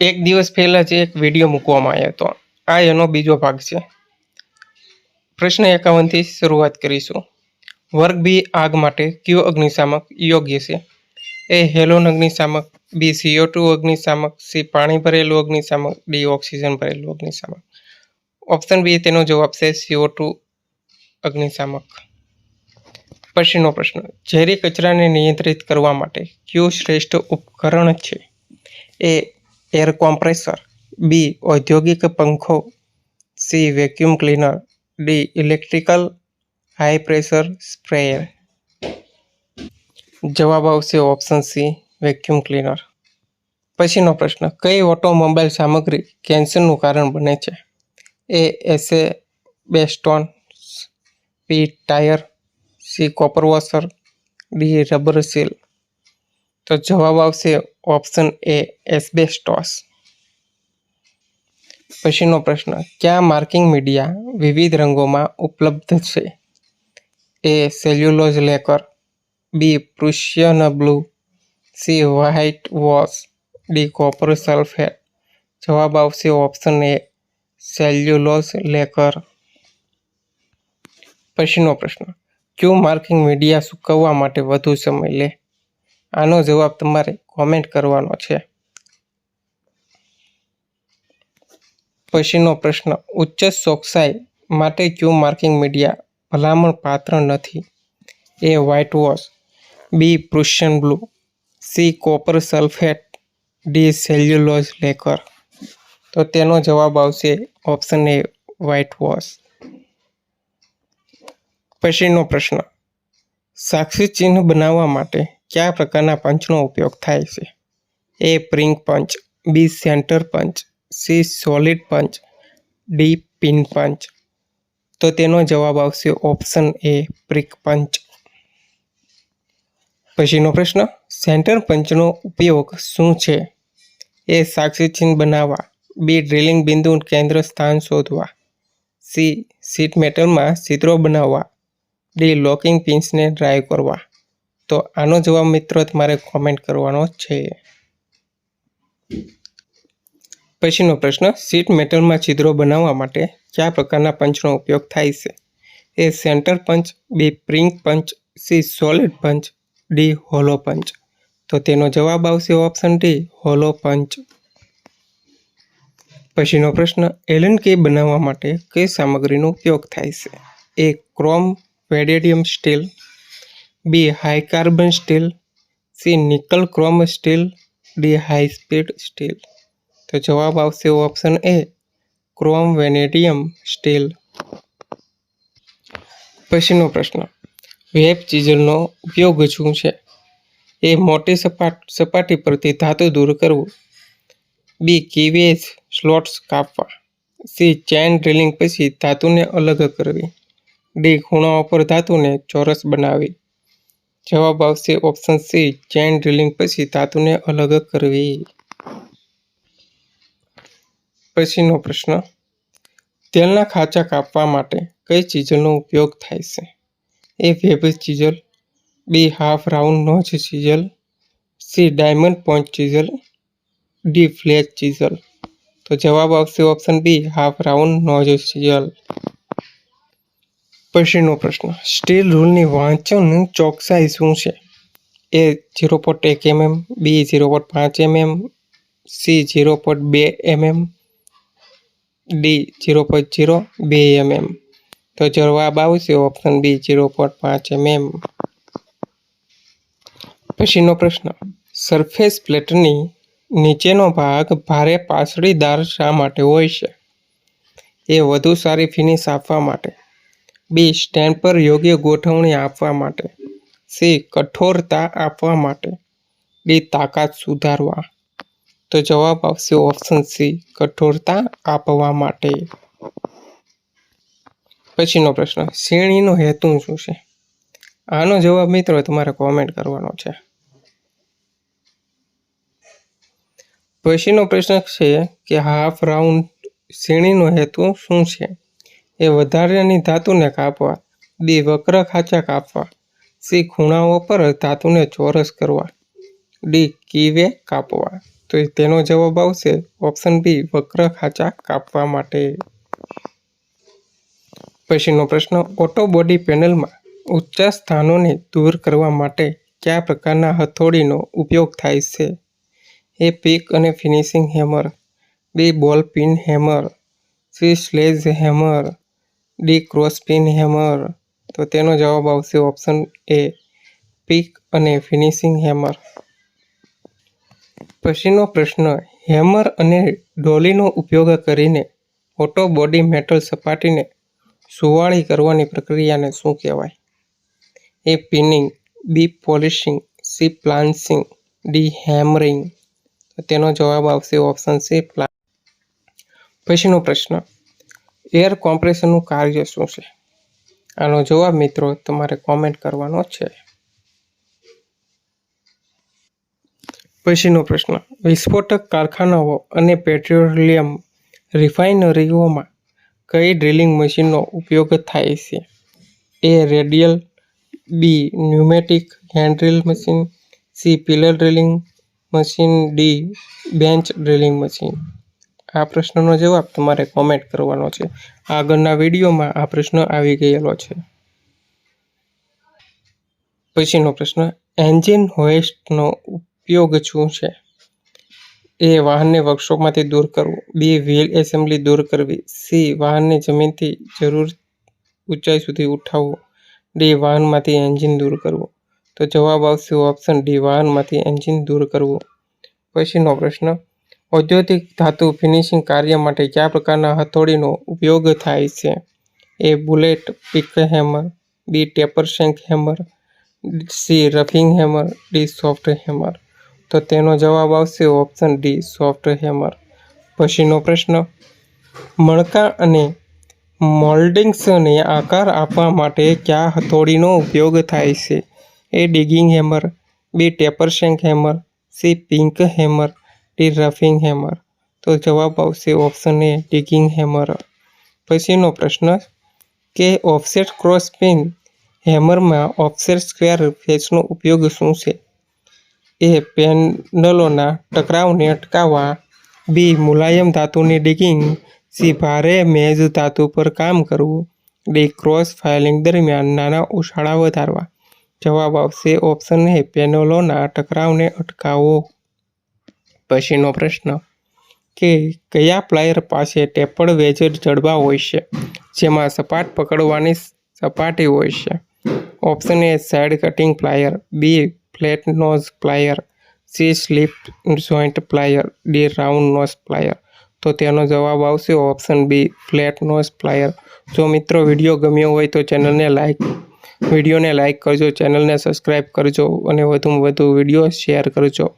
એક દિવસ પહેલાં જ એક વીડિયો મૂકવામાં આવ્યો હતો. આ એનો બીજો ભાગ છે. પ્રશ્ન એકાવનથી શરૂઆત કરીશું. વર્ગ બી આગ માટે કયો અગ્નિશામક યોગ્ય છે? એ હેલોન અગ્નિશામક, બી સીઓ ટુ અગ્નિશામક, સી પાણી ભરેલું અગ્નિશામક, ડી ઓક્સિજન ભરેલું અગ્નિશામક. ઓપ્શન બી તેનો જવાબ છે સીઓ ટુ અગ્નિશામક. પછીનો પ્રશ્ન, ઝેરી કચરાને નિયંત્રિત કરવા માટે કયું શ્રેષ્ઠ ઉપકરણ છે? એ એર કોમ્પ્રેસર, બી, ઔદ્યોગિક પંખો, C vacuum cleaner D electrical high pressure sprayer જવાબ આવશે ઓપ્શન સી વેક્યુમ ક્લીનર પછીનો પ્રશ્ન, કઈ ઓટોમોબાઈલ સામગ્રી કેન્સરનું કારણ બને છે? A, asbestos B tyre C copper washer D rubber seal તો જવાબ આવશે ઓપ્શન એ એસ્બેસ્ટોસ પછીનો પ્રશ્ન કયા માર્કિંગ મીડિયા વિવિધ રંગોમાં ઉપલબ્ધ છે A cellulose lacquer B Prussian blue C white wash D copper sulphate જવાબ આવશે ઓપ્શન એ સેલ્યુલોઝ લેકર પછીનો પ્રશ્ન કયું માર્કિંગ મીડિયા સૂકવવા માટે વધુ સમય લે આનો જવાબ તમારે કોમેન્ટ કરવાનો છે. પછીનો પ્રશ્ન, ઉચ્ચ ચોકસાઈ માટે ક્યુ માર્કિંગ મીડિયા ભલામણ પાત્ર નથી? A white wash B Prussian blue C copper sulphate D cellulose lacquer તો તેનો જવાબ આવશે ઓપ્શન એ વ્હાઇટ વોશ પછીનો પ્રશ્ન, સાક્ષી ચિહ્ન બનાવવા માટે કયા પ્રકારના પંચનો ઉપયોગ થાય છે? A spring punch B centre punch C solid punch D pin punch તો તેનો જવાબ આવશે ઓપ્શન એ પ્રિક પંચ પછીનો પ્રશ્ન સેન્ટર પંચનો ઉપયોગ શું છે? એ સાક્ષી ચિહ્ન બનાવવા. બી ડ્રિલિંગ બિંદુ કેન્દ્ર સ્થાન શોધવા. સી સીટ મેટલમાં છિદ્રો બનાવવા. ડી લોકિંગ પિન્સને ડ્રાઈવ કરવા. તો આનો જવાબ મિત્રો તમારે કોમેન્ટ કરવાનો છે. પછીનો પ્રશ્ન સીટ મેટલમાં છિદ્રો બનાવવા માટે કયા પ્રકારના પંચનો ઉપયોગ થાય છે? A centre punch, B spring punch, C solid punch, D hollow punch. તો તેનો જવાબ આવશે ઓપ્શન ડી, હોલો પંચ. પછીનો પ્રશ્ન, એલન કે બનાવવા માટે કઈ સામગ્રીનો ઉપયોગ થાય છે? A chrome, vanadium steel B high carbon steel, C nickel chrome steel, D high speed steel. તો જવાબ આવશે option A chrome vanadium steel. પછીનો પ્રશ્ન. વેબ ચીઝલનો ઉપયોગ શું છે? એ મોટી સપાટ, સપાટી પરથી ધાતુ દૂર કરવું. બી કીવેજ સ્લોટ્સ કાપવા. સી ચેન ડ્રિલિંગ પછી ધાતુને અલગ કરવી. ડી ખૂણાઓ પર ધાતુને ચોરસ બનાવવી. જવાબ આવશે ઓપ્શન સી ચેન ડ્રિલિંગ પછી ધાતુને અલગ કરવી. પછીનો પ્રશ્ન, તેલના ખાંચા કાપવા માટે કઈ ચીજલનો ઉપયોગ થાય છે? A web chisel B half round nose chisel C diamond point chisel D flat chisel. તો જવાબ આવશે option B half round nose chisel. પછીનો પ્રશ્ન. સ્ટીલ રૂલની વાંચન ચોકસાઈ શું છે? એ ઝીરો પોઈન્ટ એક એમએમ, બી ઝીરો પોઈન્ટ પાંચ એમએમ, સી ઝીરો પોઈન્ટ બે mm, D zero point zero બે એમએમ. તો જવાબ આવશે ઓપ્શન બી ઝીરો પોઈન્ટ પાંચ એમએમ. પછીનો પ્રશ્ન. સરફેસ પ્લેટની નીચેનો ભાગ ભારે પાસળીદાર શા માટે હોય છે? એ વધુ સારી ફિનિશ આપવા માટે. બી સ્ટેન્ડ પર યોગ્ય ગોઠવણી આપવા માટે. સી કઠોરતા આપવા માટે. ડી તાકાત સુધારવા. તો જવાબ આવશે ઓપ્શન સી કઠોરતા આપવા માટે. પછીનો પ્રશ્ન, શ્રેણીનો હેતુ શું છે? આનો જવાબ મિત્રો તમારે કોમેન્ટ કરવાનો છે. પછીનો પ્રશ્ન છે કે હાફ રાઉન્ડ શ્રેણીનો હેતુ શું છે? એ વધારાની ધાતુને કાપવા બે વક્ર ખાંચા કાપવા, સી ખૂણાઓ પર ધાતુને ચોરસ કરવા, ડી કીવે કાપવા. તો તેનો જવાબ આવશે ઓપ્શન બી વક્ર ખાંચા કાપવા માટે. પછીનો પ્રશ્ન, ઓટો બોડી પેનલમાં ઊંચા સ્થાનોને દૂર કરવા માટે કયા પ્રકારના હથોડીનો ઉપયોગ થાય છે? એ પીક અને finishing hammer, B ball peen hammer, C sledge hammer D cross peen hammer. તો તેનો જવાબ આવશે ઓપ્શન એ, પીક અને ફિનિશિંગ હેમર. પછીનો પ્રશ્ન, હેમર અને ડોલીનો ઉપયોગ કરીને ઓટો બોડી મેટલ સપાટીને સુવાળી કરવાની પ્રક્રિયાને શું કહેવાય? A peening, B polishing, C planishing, D hammering. તેનો જવાબ આવશે ઓપ્શન સી પ્લાન પછીનો પ્રશ્ન એર કોમ્પ્રેશનનું કાર્ય શું છે? આનો જવાબ મિત્રો તમારે કોમેન્ટ કરવાનો છે. પછીનો પ્રશ્ન. વિસ્ફોટક કારખાનાઓ અને પેટ્રોલિયમ રિફાઇનરીઓમાં કઈ ડ્રિલિંગ મશીનનો ઉપયોગ થાય છે? A radial B pneumatic hand drill machine C pillar drilling machine D bench drilling machine આ પ્રશ્નનો જવાબ તમારે કોમેન્ટ કરવાનો છે. આગળના વિડીયોમાં આ પ્રશ્ન આવી ગયેલો છે. પછીનો પ્રશ્ન એન્જિન હોઇસ્ટનો ઉપયોગ શું છે? એ વાહનને વર્કશોપમાંથી દૂર કરવું. બી વ્હીલ એસેમ્બલી દૂર કરવી. સી વાહનને જમીનથી જરૂર ઊંચાઈ સુધી ઉઠાવવું. ડી વાહનમાંથી એન્જિન દૂર કરવું. તો જવાબ આવશે ઓપ્શન ડી વાહનમાંથી એન્જિન દૂર કરવું. પછીનો પ્રશ્ન ઔદ્યોગિક ધાતુ ફિનિશિંગ કાર્ય માટે કયા પ્રકારના હથોડીનો ઉપયોગ થાય છે. A bullet, pick hammer, B taper shank hammer, C roughing hammer, D soft hammer. તો તેનો જવાબ આવશે ઓપ્શન ડી સોફ્ટ હેમર. પછીનો પ્રશ્ન મણકા અને મોલ્ડિંગ્સને આકાર આપવા માટે કયા હથોડીનો ઉપયોગ થાય છે? A digging hammer, B taper shank hammer, C pink hammer D roughing hammer તો જવાબ આવશે ઓપ્શન એ ડિગિંગ હેમર પછીનો પ્રશ્ન, કે ઓફસેટ ક્રોસ પિન હેમરમાં ઓફસેટ સ્ક્વેર ફેસનો ઉપયોગ શું છે? એ પેનલોના ટકરાવને અટકાવવા. બી મુલાયમ ધાતુની ડિગિંગ સી ભારે મેજ ધાતુ પર કામ કરવું. ડી ક્રોસ ફાઇલિંગ દરમિયાન નાના ઉછાળા વધારવા. જવાબ આવશે ઓપ્શન એ પેનલોના ટકરાવને અટકાવો. પછીનો પ્રશ્ન કે કયા પ્લાયર પાસે ટેપડ વેજર જડબા હોય છે? જેમાં સપાટ પકડવાની સપાટી હોય છે. Option A side cutting plier, B flat nose plier, C slip joint plier, D round nose plier. તો તેનો જવાબ આવશે option B flat nose plier. જો મિત્રો વીડિયો ગમ્યો હોય તો ચેનલને લાઈક, વિડીયોને લાઈક કરજો, ચેનલને સબસ્ક્રાઈબ કરજો અને વધુમાં વધુ વીડિયો શેર કરજો.